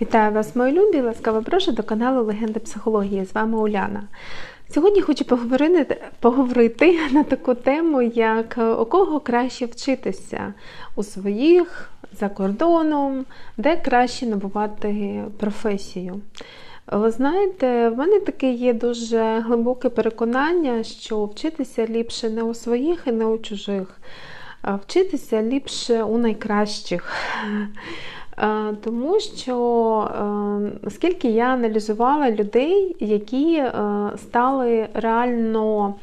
Вітаю вас, мої любі! Ласкаво прошу до каналу Легенди психології. З вами Уляна. Сьогодні хочу поговорити, поговорити на таку тему, як у кого краще вчитися у своїх, за кордоном, де краще набувати професію. Ви знаєте, в мене таке є дуже глибоке переконання, що вчитися ліпше не у своїх і не у чужих, а вчитися ліпше у найкращих. Е, тому що е, скільки я аналізувала людей, які е, стали реально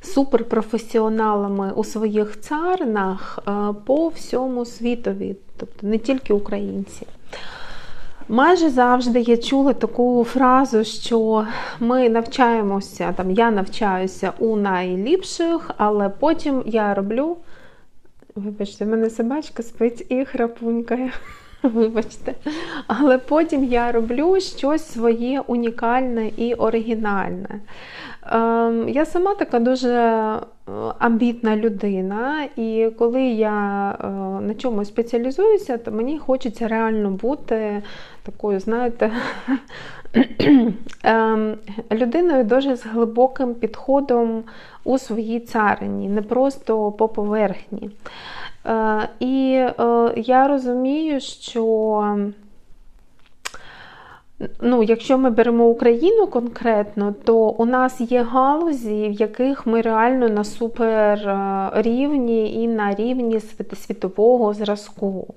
суперпрофесіоналами у своїх царинах по всьому світові, тобто не тільки українці. Майже завжди я чула таку фразу, що ми навчаємося, там я навчаюся у найліпших, але потім я роблю. Вибачте, в мене собачка спить і храпунькає. Вибачте. Але потім я роблю щось своє унікальне і оригінальне. Ем, я сама така дуже е, амбітна людина, і коли я е, на чомусь спеціалізуюся, то мені хочеться реально бути такою, знаєте, ем, людиною дуже з глибоким підходом у своїй царині, не просто по поверхні. Е, і е, я розумію, що ну, якщо ми беремо Україну конкретно, то у нас є галузі, в яких ми реально на супер е, рівні і на рівні світового зразку.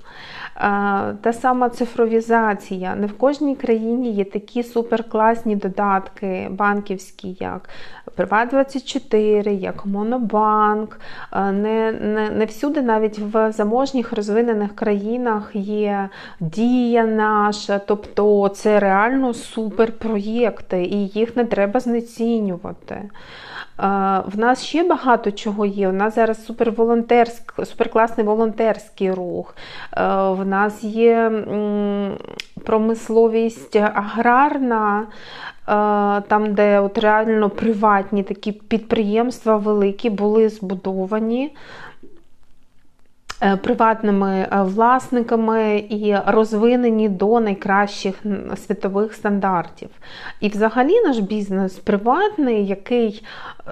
Та сама цифровізація. Не в кожній країні є такі суперкласні додатки банківські, як Приват24, як Монобанк. Не, не, не всюди, навіть в заможніх розвинених країнах є дія наша, тобто це реально суперпроєкти, і їх не треба знецінювати. В нас ще багато чого є. У нас зараз суперкласний волонтерський рух. В нас є промисловість аграрна, там, де от реально приватні такі підприємства великі були збудовані. Е, приватними е, власниками і розвинені до найкращих світових стандартів. І взагалі наш бізнес приватний, який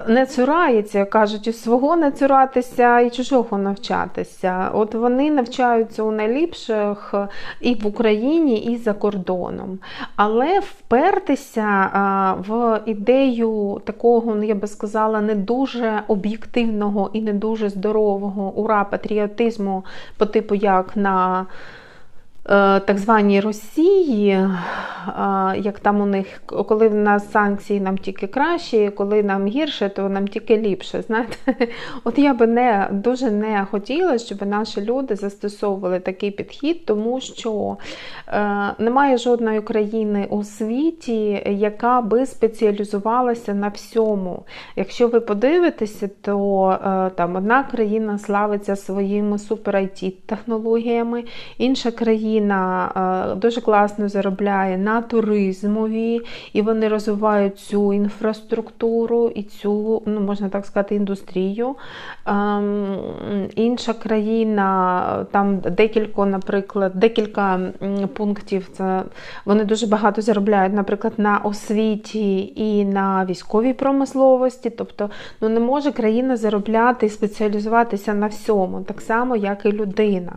не цурається, кажуть, і свого не цуратися, і чужого навчатися. От вони навчаються у найліпших і в Україні, і за кордоном. Але впертися в ідею такого, ну я би сказала, не дуже об'єктивного і не дуже здорового ура патріотизму по типу як на так званій Росії, е, як там у них, коли в нас санкції нам тільки краще, коли нам гірше, то нам тільки ліпше. Знаєте? От я би не дуже не хотіла, щоб наші люди застосовували такий підхід, тому що е, немає жодної країни у світі, яка би спеціалізувалася на всьому. Якщо ви подивитеся, то там одна країна славиться своїми супер it технологіями, інша країна. Україна е, дуже класно заробляє на туризмові, і вони розвивають цю інфраструктуру і цю, ну можна так сказати, індустрію. Ем, інша країна, там декілька, наприклад, декілька пунктів. Це вони дуже багато заробляють, наприклад, на освіті і на військовій промисловості. Тобто, ну не може країна заробляти і спеціалізуватися на всьому, так само, як і людина.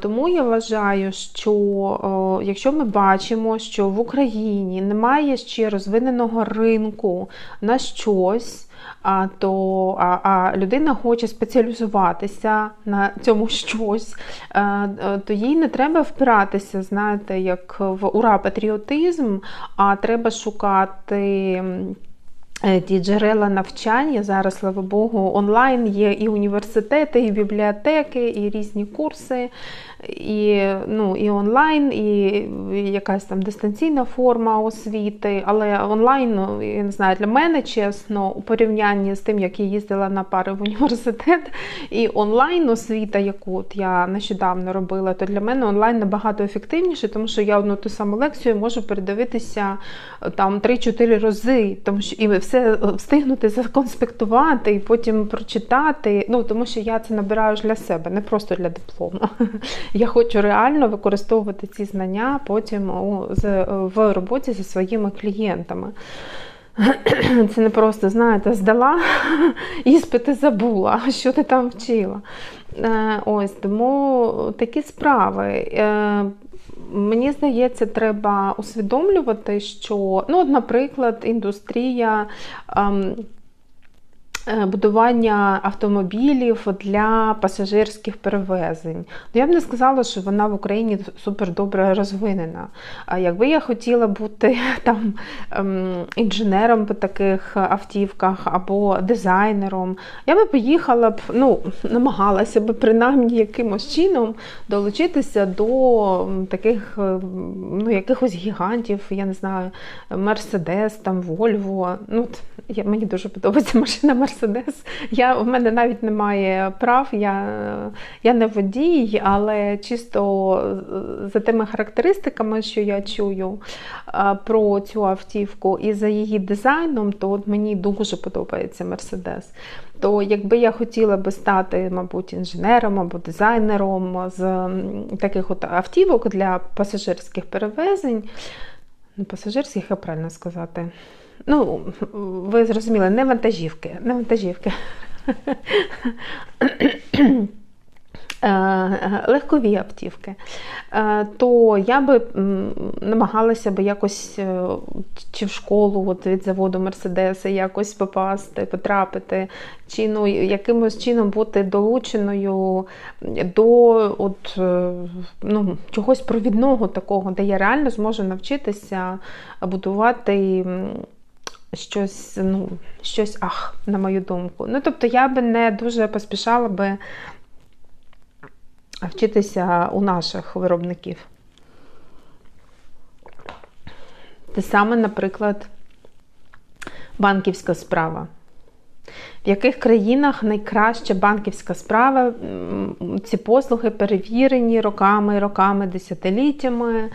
Тому я вважаю, що о, якщо ми бачимо, що в Україні немає ще розвиненого ринку на щось, а то а, а людина хоче спеціалізуватися на цьому щось, а, то їй не треба впиратися, знаєте, як в ура патріотизм, а треба шукати. Е, ті джерела навчання зараз, слава Богу, онлайн є і університети, і бібліотеки, і різні курси, і ну, і онлайн, і якась там дистанційна форма освіти. Але онлайн, ну, я не знаю, для мене чесно, у порівнянні з тим, як я їздила на пари в університет, і онлайн освіта, яку от я нещодавно робила, то для мене онлайн набагато ефективніше, тому що я одну ту саму лекцію можу передивитися там 3-4 рази, тому що і все встигнути законспектувати і потім прочитати. Ну, Тому що я це набираю для себе, не просто для диплому. я хочу реально використовувати ці знання потім у, з, в роботі зі своїми клієнтами. Це не просто, знаєте, здала іспити забула, що ти там вчила. Е, ось тому такі справи. Е, мені здається, треба усвідомлювати, що, ну, наприклад, індустрія. Е, будування автомобілів для пасажирських перевезень. Ну, Я б не сказала, що вона в Україні супер добре розвинена. А якби я хотіла бути там ем, інженером по таких автівках або дизайнером, я би поїхала б, ну, намагалася б принаймні якимось чином долучитися до таких ну, якихось гігантів, я не знаю, Мерседес, там, Вольво. Ну, Мені дуже подобається машина Мерседес. Мерседес. Я, В мене навіть немає прав, я я не водій, але чисто за тими характеристиками, що я чую про цю автівку, і за її дизайном, то от мені дуже подобається Мерседес. То якби я хотіла би стати, мабуть, інженером або дизайнером з таких от автівок для пасажирських перевезень, ну, пасажирських, як правильно сказати. Ну, ви зрозуміли, не вантажівки, не вантажівки. Е, легкові автівки, е, то я би намагалася би якось е, чи в школу от від заводу Мерседеса якось попасти, потрапити, чи ну, якимось чином бути долученою до от, ну, чогось провідного такого, де я реально зможу навчитися будувати щось, ну, щось ах, на мою думку. Ну, тобто, я би не дуже поспішала би вчитися у наших виробників. Те саме, наприклад, банківська справа. В яких країнах найкраща банківська справа, ці послуги перевірені роками, роками, десятиліттями.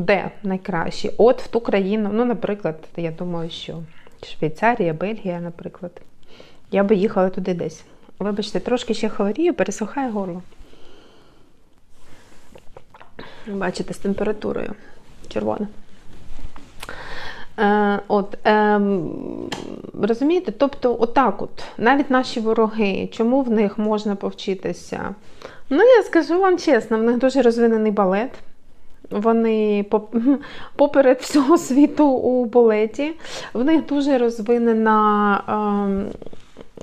Де найкращі? От в ту країну, ну, наприклад, я думаю, що Швейцарія, Бельгія, наприклад. Я би їхала туди десь. Вибачте, трошки ще хворію, пересухає горло. Бачите, з температурою червона. Е, от, е, Розумієте? Тобто, отак от, навіть наші вороги, чому в них можна повчитися? Ну, я скажу вам чесно, в них дуже розвинений балет. Вони поперед всього світу у балеті. В них дуже розвинена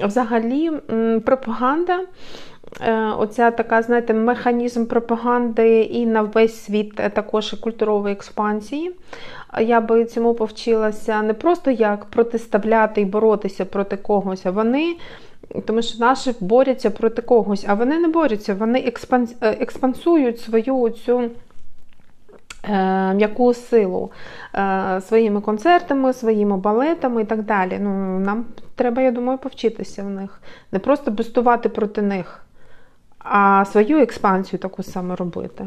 взагалі пропаганда. Е, оця така, знаєте, механізм пропаганди і на весь світ е, також культурової експансії. Я би цьому повчилася не просто як протиставляти і боротися проти когось, а вони, тому що наші борються проти когось, а вони не борються, вони е, експансують свою цю. Е, м'яку силу е, своїми концертами, своїми балетами і так далі. Ну, Нам треба, я думаю, повчитися в них. Не просто бестувати проти них, а свою експансію таку саме робити.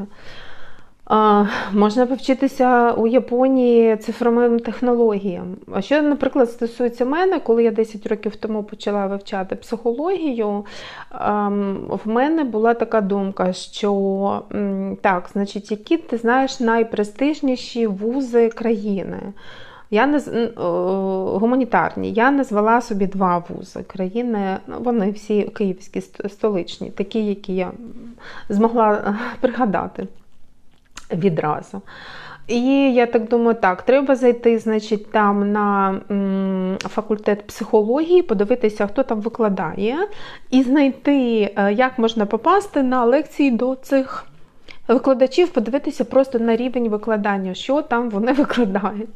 Можна повчитися у Японії цифровим технологіям. А що, наприклад, стосується мене, коли я 10 років тому почала вивчати психологію, в мене була така думка, що так, значить, які ти знаєш найпрестижніші вузи країни. Я не гуманітарні. Я назвала собі два вузи країни. Ну, вони всі київські столичні, такі, які я змогла пригадати відразу. І я так думаю, так, треба зайти, значить, там на факультет психології, подивитися, хто там викладає, і знайти, е, як можна попасти на лекції до цих викладачів подивитися просто на рівень викладання, що там вони викладають.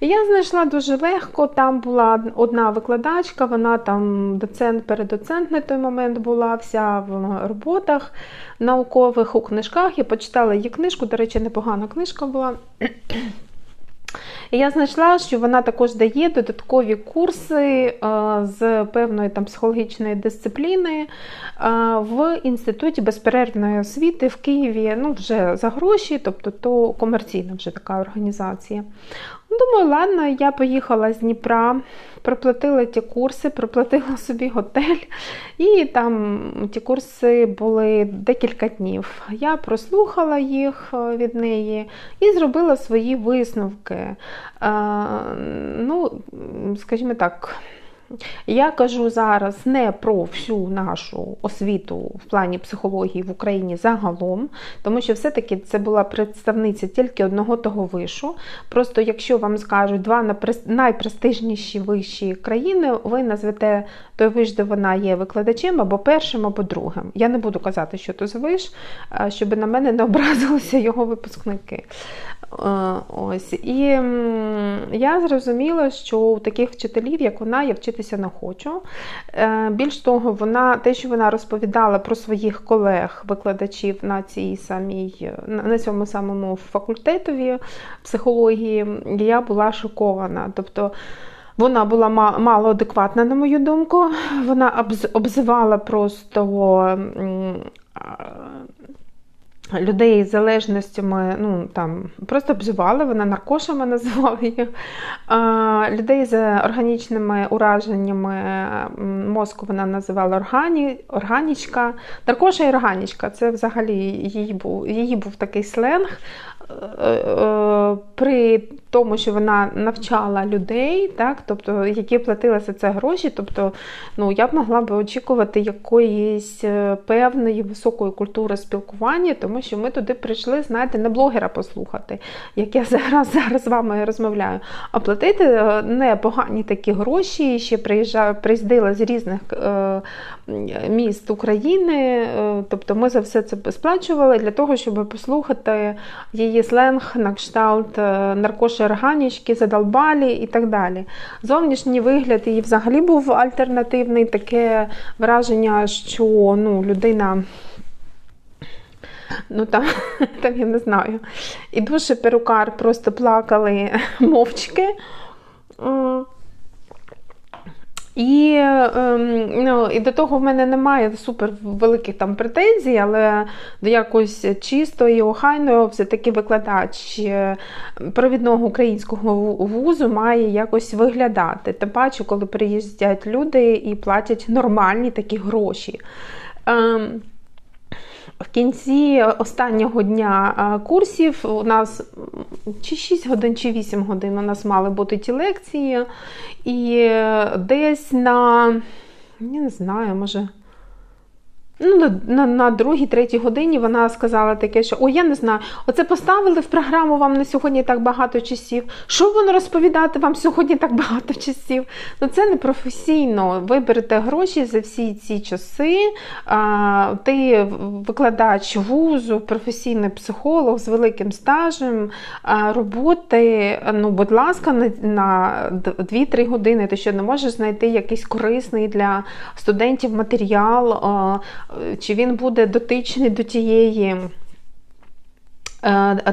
Я знайшла дуже легко, там була одна викладачка, вона там доцент, передоцент на той момент була, вся в роботах наукових у книжках. Я почитала її книжку, до речі, непогана книжка була. І я знайшла, що вона також дає додаткові курси е, з певної там психологічної дисципліни е, в інституті безперервної освіти в Києві. Ну, вже за гроші, тобто то комерційна вже така організація. Думаю, ладно, я поїхала з Дніпра, проплатила ті курси, проплатила собі готель, і там ті курси були декілька днів. Я прослухала їх е, від неї і зробила свої висновки. Ну, скажімо так. Я кажу зараз не про всю нашу освіту в плані психології в Україні загалом, тому що все-таки це була представниця тільки одного того вишу. Просто якщо вам скажуть два найпрестижніші вищі країни, ви назвете той виш, де вона є викладачем або першим, або другим. Я не буду казати, що то за виш, щоб на мене не образилися його випускники. Е, ось. І я зрозуміла, що у таких вчителів, як вона, я вчитися не хочу. Е, більш того, вона, те, що вона розповідала про своїх колег-викладачів на цій самій, на цьому самому факультетові психології, я була шокована. Тобто вона була мало адекватна, на мою думку. Вона обзивала просто людей з залежностями, ну там просто обзивали, вона наркошами називала їх. Людей з органічними ураженнями мозку вона називала органі, органічка. Наркоша і органічка це взагалі її був, її був такий сленг. Е, е, при тому, що вона навчала людей, так, тобто, які платили за це гроші, тобто ну, я б могла би очікувати якоїсь е, певної високої культури спілкування, тому що ми туди прийшли, знаєте, не блогера послухати, як я зараз зараз з вами розмовляю, а платити непогані такі гроші, ще приїжджаю, приїздила з різних е, міст України, е, тобто ми за все це сплачували для того, щоб послухати її її сленг на кшталт е, наркоші органічки, задолбалі і так далі. Зовнішній вигляд її взагалі був альтернативний, таке враження, що ну, людина. Ну там, там я не знаю. І дуже перукар просто плакали мовчки. І ем, ну, і до того в мене немає супер великих там претензій, але до якось чистої, охайної все-таки викладач е, провідного українського вузу має якось виглядати. Та бачу, коли приїздять люди і платять нормальні такі гроші. В кінці останнього дня курсів у нас чи 6 годин, чи 8 годин у нас мали бути ті лекції, і десь на, я не знаю, може. Ну, На на, другій, третій годині вона сказала таке, що о, я не знаю, оце поставили в програму вам на сьогодні так багато часів. Що воно розповідати вам сьогодні так багато часів? Ну це не професійно. Ви берете гроші за всі ці часи. А, Ти викладач вузу, професійний психолог з великим стажем а, роботи. Ну, будь ласка, на, на 2-3 години ти що не можеш знайти якийсь корисний для студентів матеріал. А, чи він буде дотичний до тієї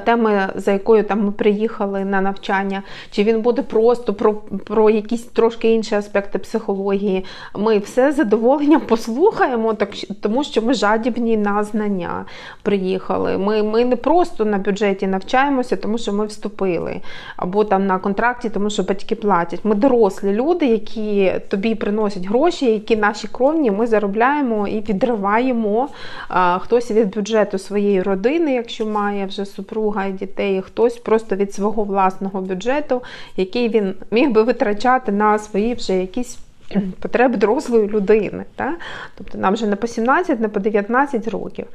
теми, за якою там ми приїхали на навчання, чи він буде просто про про якісь трошки інші аспекти психології. Ми все з задоволенням послухаємо, так, тому що ми жадібні на знання приїхали. Ми ми не просто на бюджеті навчаємося, тому що ми вступили, або там на контракті, тому що батьки платять. Ми дорослі люди, які тобі приносять гроші, які наші кровні ми заробляємо і відриваємо. Хтось від бюджету своєї родини, якщо має вже супруга і дітей, хтось просто від свого власного бюджету, який він міг би витрачати на свої вже якісь. Потреби дорослої людини. Так? Тобто нам вже не по 17, не по 19 років.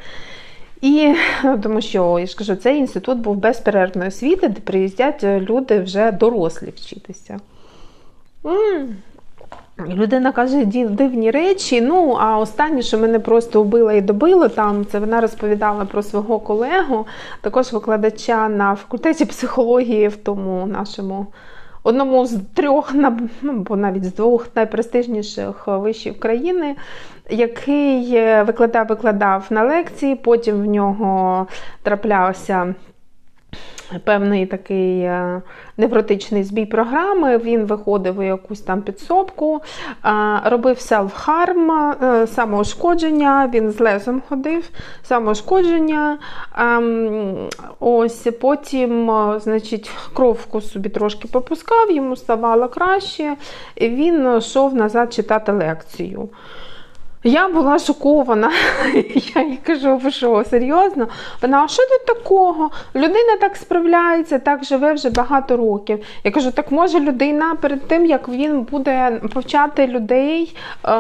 І ну, тому що я ж кажу, цей інститут був безперервної освіти, де приїздять люди вже дорослі вчитися. Людина каже дивні речі. Ну, а останнє, що мене просто вбило і добило там, це вона розповідала про свого колегу, також викладача на факультеті психології в тому нашому одному з трьох, ну, або навіть з двох найпрестижніших вишів країни, який викладав-викладав на лекції, потім в нього траплявся Певний такий е, невротичний збій програми, він виходив у якусь там підсобку, е, робив селф-харм, е, самоушкодження, він з лезом ходив, самоушкодження. Ем, ось Потім значить, кровку собі трошки попускав, йому ставало краще, і він йшов назад читати лекцію. Я була шокована. Я їй кажу, ви що, серйозно? Вона, а що тут такого? Людина так справляється, так живе вже багато років. Я кажу, так може людина перед тим, як він буде повчати людей е,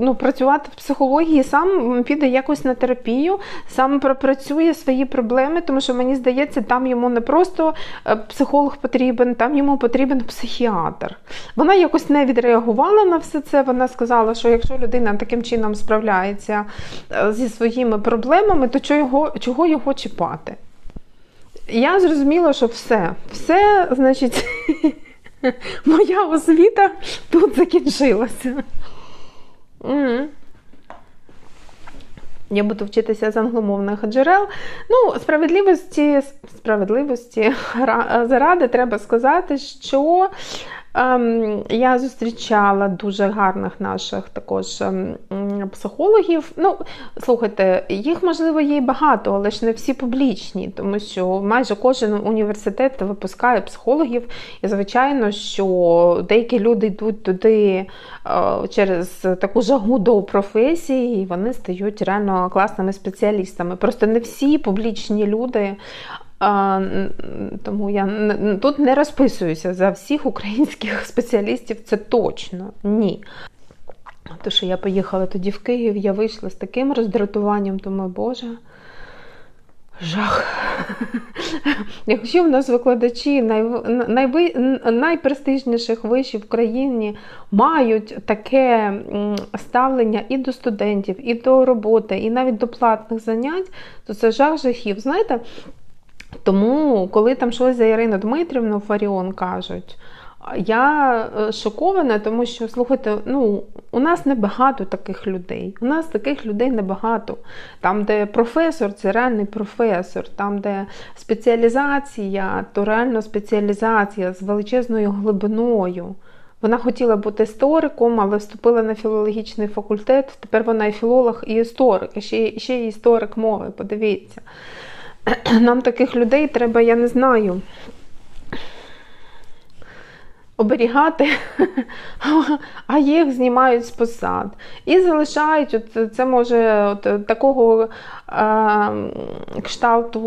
ну, працювати в психології, сам піде якось на терапію, сам пропрацює свої проблеми, тому що мені здається, там йому не просто е, психолог потрібен, там йому потрібен психіатр. Вона якось не відреагувала на все це. Вона сказала, що якщо людина людина таким чином справляється е, зі своїми проблемами, то чого чого його чіпати? Я зрозуміла, що все, все, значить, моя освіта тут закінчилася. Я буду вчитися з англомовних джерел. Ну, справедливості, справедливості заради треба сказати, що я зустрічала дуже гарних наших також ем, психологів. Ну, слухайте, їх можливо є багато, але ж не всі публічні, тому що майже кожен університет випускає психологів. І, звичайно, що деякі люди йдуть туди е, через таку жагу до професії, і вони стають реально класними спеціалістами. Просто не всі публічні люди тому я тут не розписуюся за всіх українських спеціалістів, це точно ні. То, що я поїхала тоді в Київ, я вийшла з таким роздратуванням, думаю, Боже. Жах. Якщо в нас викладачі най, най, найпрестижніших вишів в країні мають таке ставлення і до студентів, і до роботи, і навіть до платних занять, то це жах жахів. Знаєте, тому, коли там щось за Ірину Дмитрівну Фаріон кажуть, я е, шокована, тому що, слухайте, ну, у нас небагато таких людей. У нас таких людей небагато. Там, де професор, це реальний професор, там, де спеціалізація, то реально спеціалізація з величезною глибиною. Вона хотіла бути істориком, але вступила на філологічний факультет. Тепер вона і філолог, і історик, і ще, ще і історик мови, подивіться. Нам таких людей треба, я не знаю, оберігати, а їх знімають з посад. І залишають, от це може от, такого е, кшталту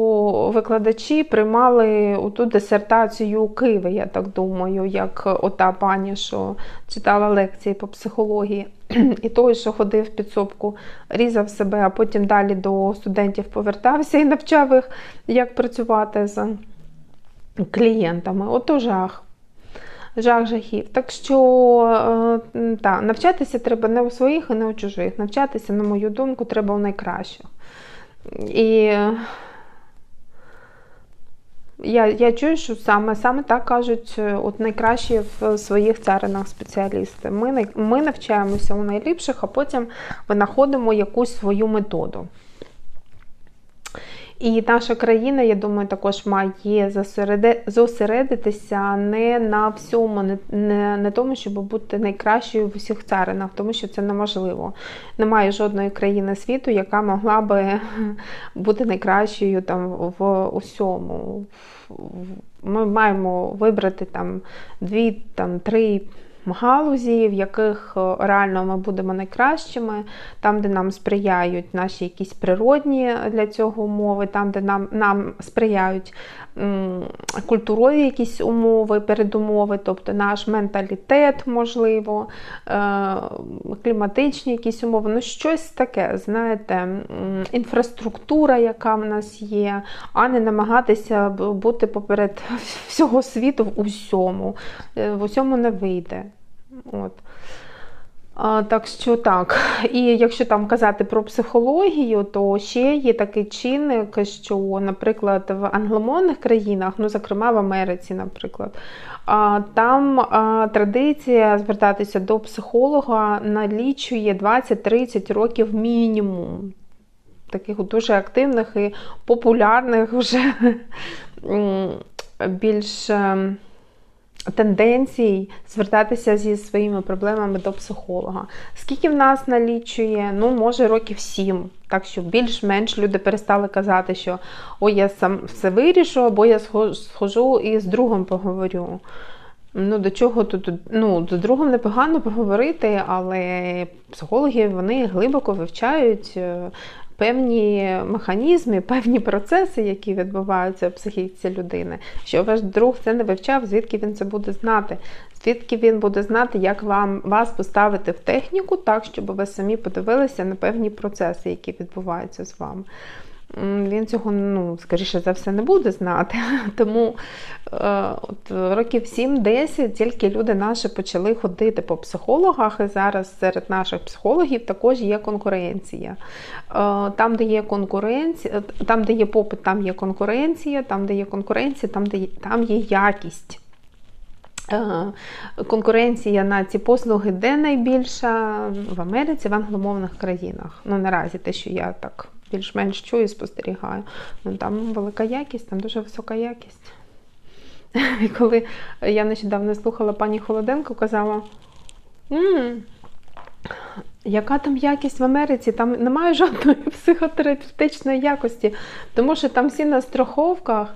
викладачі приймали ту дисертацію у Києві, я так думаю, як ота пані, що читала лекції по психології. І той, що ходив в підсобку, різав себе, а потім далі до студентів повертався і навчав їх, як працювати з клієнтами. Ото жах. Жах жахів. Так що е, та, навчатися треба не у своїх і не у чужих. Навчатися, на мою думку, треба у найкращих. І я я чую, що саме саме так кажуть е, от найкращі в своїх царинах спеціалісти. Ми ми навчаємося у найліпших, а потім винаходимо якусь свою методу. І наша країна, я думаю, також має зосередитися не на всьому, не, не тому, щоб бути найкращою в усіх царинах, тому що це неможливо. Немає жодної країни світу, яка могла би бути найкращою там в усьому. Ми маємо вибрати там дві, там три галузі, в яких е, реально ми будемо найкращими, там, де нам сприяють наші якісь природні для цього умови, там, де нам нам сприяють культурові якісь умови, передумови, тобто наш менталітет, можливо, е, кліматичні якісь умови, ну щось таке, знаєте, інфраструктура, яка в нас є, а не намагатися бути поперед всього світу в усьому. Е, в усьому не вийде. От. А, Так що так. І якщо там казати про психологію, то ще є такий чинник, що, наприклад, в англомовних країнах, ну, зокрема в Америці, наприклад, там традиція звертатися до психолога налічує 20-30 років мінімум. Таких дуже активних і популярних вже більш ем, тенденцій звертатися зі своїми проблемами до психолога. Скільки в нас налічує? Ну, може, років сім. Так що більш-менш люди перестали казати, що ой, я сам все вирішу, або я схожу і з другом поговорю. Ну, до чого тут ну, до другом непогано поговорити, але психологи вони глибоко вивчають е, певні механізми, певні процеси, які відбуваються в психіці людини. Що ваш друг це не вивчав, звідки він це буде знати, звідки він буде знати, як вам вас поставити в техніку, так, щоб ви самі подивилися на певні процеси, які відбуваються з вами він цього, ну, скоріше за все, не буде знати. Тому е, от, років 7-10 тільки люди наші почали ходити по психологах, і зараз серед наших психологів також є конкуренція. Е, там, де є конкуренція, там, де є попит, там є конкуренція, там, де є конкуренція, там, де є, там є якість. Е, конкуренція на ці послуги де найбільша в Америці, в англомовних країнах. Ну, наразі те, що я так більш-менш чую і спостерігаю. Ну, Там велика якість, там дуже висока якість. І коли я нещодавно слухала пані Холоденко, казала, яка там якість в Америці? Там немає жодної психотерапевтичної якості, тому що там всі на страховках.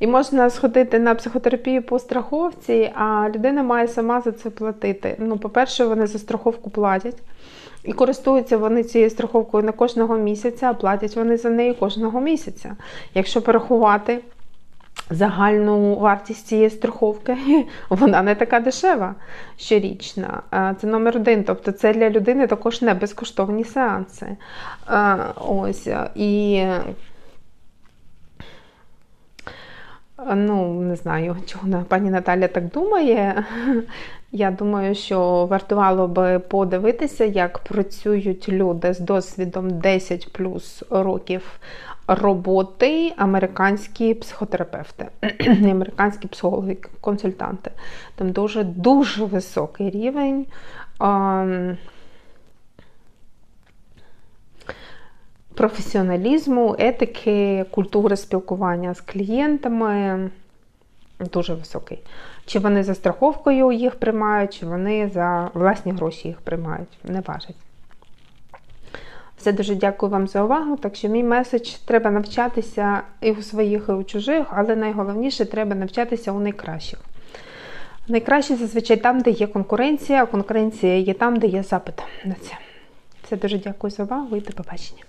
І можна сходити на психотерапію по страховці, а людина має сама за це платити. Ну, по-перше, вони за страховку платять. І користуються вони цією страховкою не кожного місяця, а платять вони за неї кожного місяця. Якщо порахувати загальну вартість цієї страховки, вона не така дешева щорічна. Це номер один. Тобто це для людини також не безкоштовні сеанси. Ось. І Ну, не знаю, чого пані Наталя так думає. Я думаю, що вартувало би подивитися, як працюють люди з досвідом 10 плюс років роботи, американські психотерапевти, американські психологи, консультанти. Там дуже дуже високий рівень професіоналізму, етики, культури спілкування з клієнтами дуже високий. Чи вони за страховкою їх приймають, чи вони за власні гроші їх приймають, не важить. Все дуже дякую вам за увагу. Так що мій меседж треба навчатися і у своїх, і у чужих, але найголовніше треба навчатися у найкращих. Найкраще зазвичай там, де є конкуренція, а конкуренція є там, де є запит на це. Все дуже дякую за увагу і до побачення.